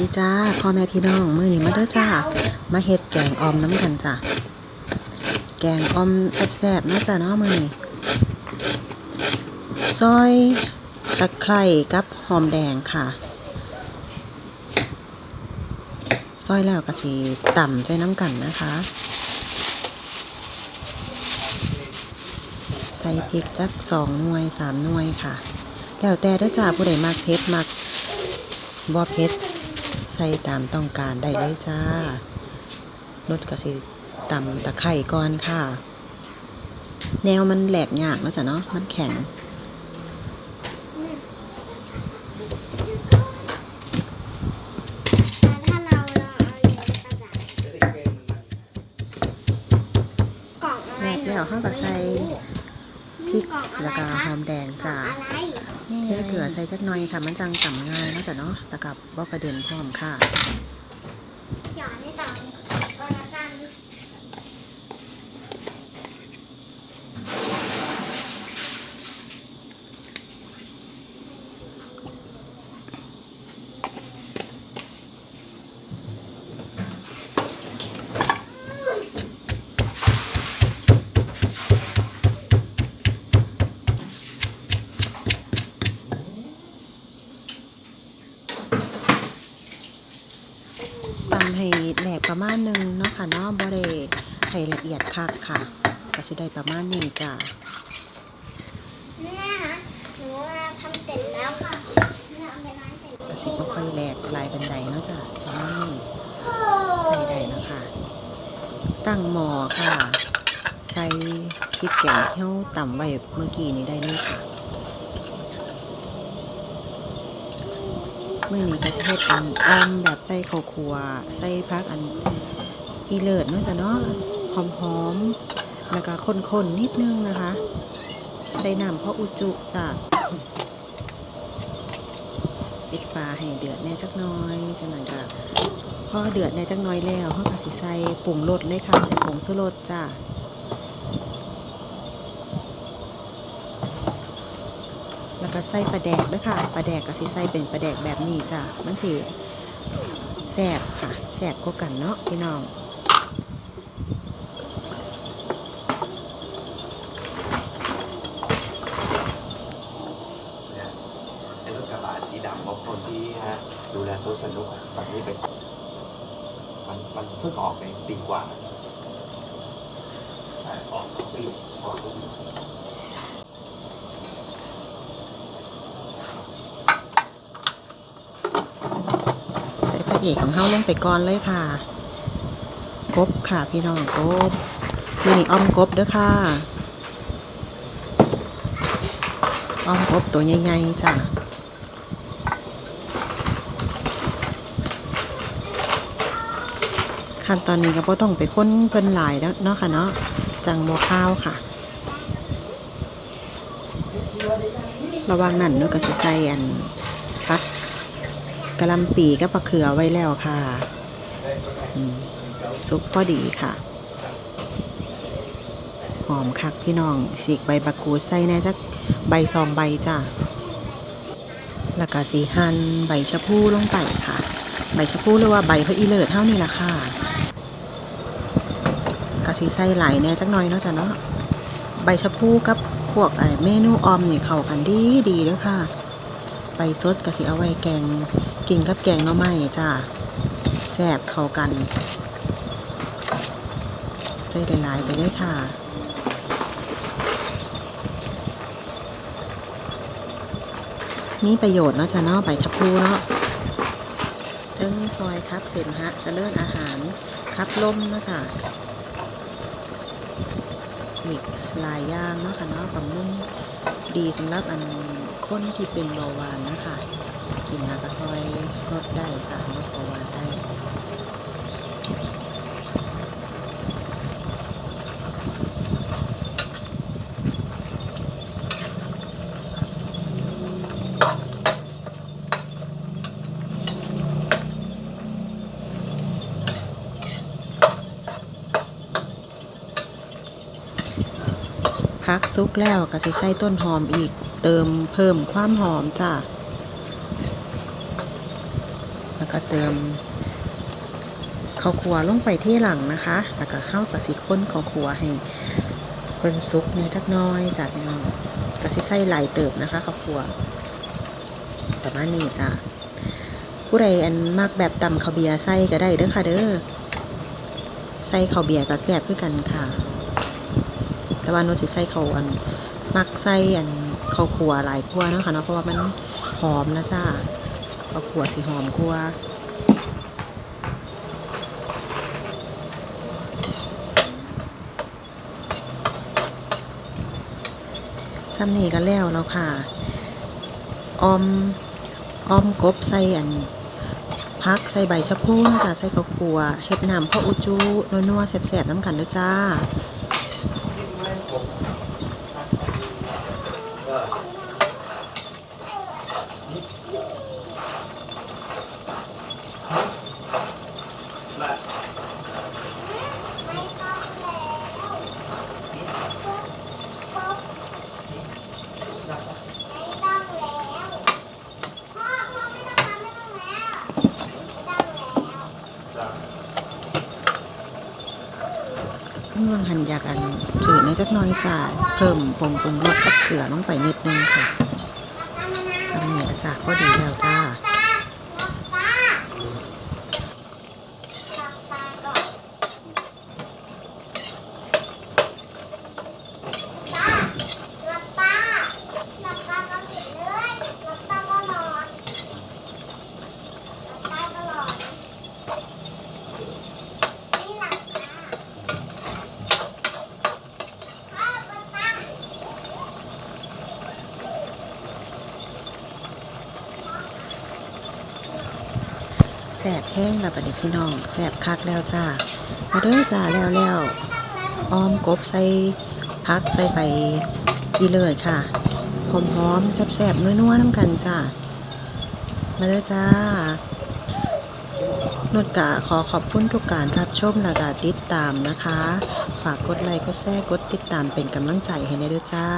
ดีจ้าพ่อแม่พี่น้องมื้อนี้มาเด้อจ้า มาเฮ็ดแกงออมน้ำกันจ้าแกงออมแซ่บๆนาะจ้าเนาะมื้อนี้ซอยตะไคร้กับหอมแดงค่ะซอยแล้วก็สิต่ำด้วยน้ำกันนะคะ ใส่พริกจักสองหน่วยสามหน่วยค่ะ แล้วแต่เด้อจ้าผู้ใดมักเผ็ดมักบ่เผ็ด ใส่ตามต้องการได้เลยจ้ารสก็สิตำตะไคร่ก่อนค่ะ แนวมันแหลกยากเนาะจ้ะเนาะมันแข็ง ใส่จักหน่อยค่ะ มันจังต่ำง่ายนาะจ้ะเนาะแต่กับบ่กระเด็นพร้อมค่ะ หยอดให้ต่ำก็แล้วกัน ตำ ให้แหลกประมาณหนึงเนาะค่ะเนาะบ่ได้ให้ละเอียดคักค่ะก็สิได้ประมาณนี้จ้านี่นะคะหนูทำเสร็จแล้วค่ะนี่เอาไปล้างเสร็จก็สิบ่ค่อยแหลกลายบันไดเนาะจ้ะประมาณนี้ใส่ได้นะคะตั้งหม้อค่ะ ใส่พริกแกงที่เราตำไว้เมื่อกี้นี้ได้เลยค่ะ มื่อนี้ก็จะเฮ็ดอันอ้อมแบบใส่ข้าวคั่วใส่พักอันอีเลิศเนาะจ้ะเนาะหอมๆแล้วก็ข้นๆนิดนึงนะคะใส่น้ำเพราะอุจุจ้ะปิดฝาให้เดือดแน่จักน้อยจากนั้นก็พอเดือดแน่จักน้อยแล้วเขาก็สิใส่ปรุงรสเลยค่ะใส่ผงชูรสจ้าแล้ว ก็ใส่ปลาแดกด้วยค่ะปลาแดกก็สิใส่เป็นปลาแดกแบบนี้จ้ามันสิแซ่บค่ะแซ่บกว่ากันเนาะพี่น้องเนี่ยไอ้รถกระบะสีดำของคนที่ฮะดูแลตัวสนุกอะตอนนี้เป็นมันมันเพิ่งออกไปปีกว่าใช่ออกสองปีออกทุกปี ใส่พระ เอกของเฮาลงไปก่อนเลยค่ะกบค่ะพี่น้องกบนี่อ้อมกบเด้อค่ะอ้อมกบตัวใหญ่ๆจ้ะขั้นตอนนี้ก็บ่ต้องไปค้นเกินหลายแล้วเนาะค่ะเนาะจังบ่ข้าวค่ะ ระวังนั่นเนาะก็สิใส่อันพัก กะลำปีกับปลาเขือไว้แล้วค่ะซุปพอดีค่ะ หอมคักพี่น้องสีกใบบักกูดใส่แน่จักใบสองใบจ้ะแล้วก็สีหันใบชะพูลงไปค่ะ ใบชะพูหรือว่าใบพระอีเลิศเท่านี้ละค่ะกะสีใส่ไหลายแน่จักหน่อยเนาะจ้ะเนาะใบชะพูกับพวกไอเมนูออมนี่เข้ากันดีดีเด้อค่ะ ใบสดก็สิเอาไว้แกงกินกับแกงหน่อไม้จ้าแซ่บเข้ากัน ใส่หลายๆไปเลยค่ะมีประโยชน์เนาะจ้ะเนาะใบทับพลูเนาะเรื่องซอยทับเส้นฮะจะเลิ่นอาหารทับลมเนาะจ้ะอีกหลายอย่างเนาะค่ะเนาะบำรุงดีสำหรับอัน คนที่เป็นเบาหวานนะคะกินแล้วก็ซอยลดได้จ้ะลดเบาหวานได้พักซุกแล้วก็สิใส่ต้นหอมอีก เติมเพิ่มความหอมจ้ะ แล้วก็เติมข้าวคั่วลงไปที่หลังนะคะ แล้วก็เข้ากับสีข้นข้าวคั่วให้เพิ่นซุกเนี่ยจักน้อยจ้ะพี่น้องก็สิใส่หลายเติบนะคะข้าวคั่วประมาณนี้จ้ะผู้ใดอันมักแบบตำข้าวเบียร์ใส่ก็ได้เด้อค่ะเด้อใส่ข้าวเบียร์ก็แซ่บคือกันค่ะ แต่ว่าโนสิใส่ข้าวอันมักใส่อัน ข้าวคั่วหลายคั่วเนาะค่ะเนาะเพราะว่ามันหอมนะจ้าข้าวคั่วสิหอมคั่วซ้ำนี่ก็แล้วแล้วค่ะออมออมกบใส่อันพักใส่ใบชะพูนจ้ะใส่ข้าวคั่วเฮ็ดน้ำข้าวอุจูนัวๆแซ่บๆน้ำกันเด้อจ้า ไม่ต้องแล้วป๊อปไม่ต้องแล้วพ่อพ่อไม่ต้องทำไม่ต้องแล้วไม่ต้องแล้ว เมืองหันยากันจืดในจักน้อยจ้าเพิ่มผงปรุงรสกับเกลือลงไปนิดนึงค่ะทำเหนี่ยจ้ากก็ดีแล้วจ้า ตาหลับตาหลับตาก่อนตาหลับตาหลับตาตอนติดเลยหลับตาตลอดหลับตาตลอดนี่หลับตาพ่อหลับตา แสบแห้งแล้วบัดนี้พี่น้องแสบคักแล้วจ้ามาเด้อจ้าแล้วแล้วออมกบใส่พักใส่ใบยีเลยค่ะหอมหอมๆแสบๆนัวๆน้ำกันจ้ามาเด้อจ้านุดกะขอขอบคุณทุกการรับชมและการติดตามนะคะ ฝากกดไลค์กดแชร์กดติดตามเป็นกำลังใจให้ในเด้อจ้า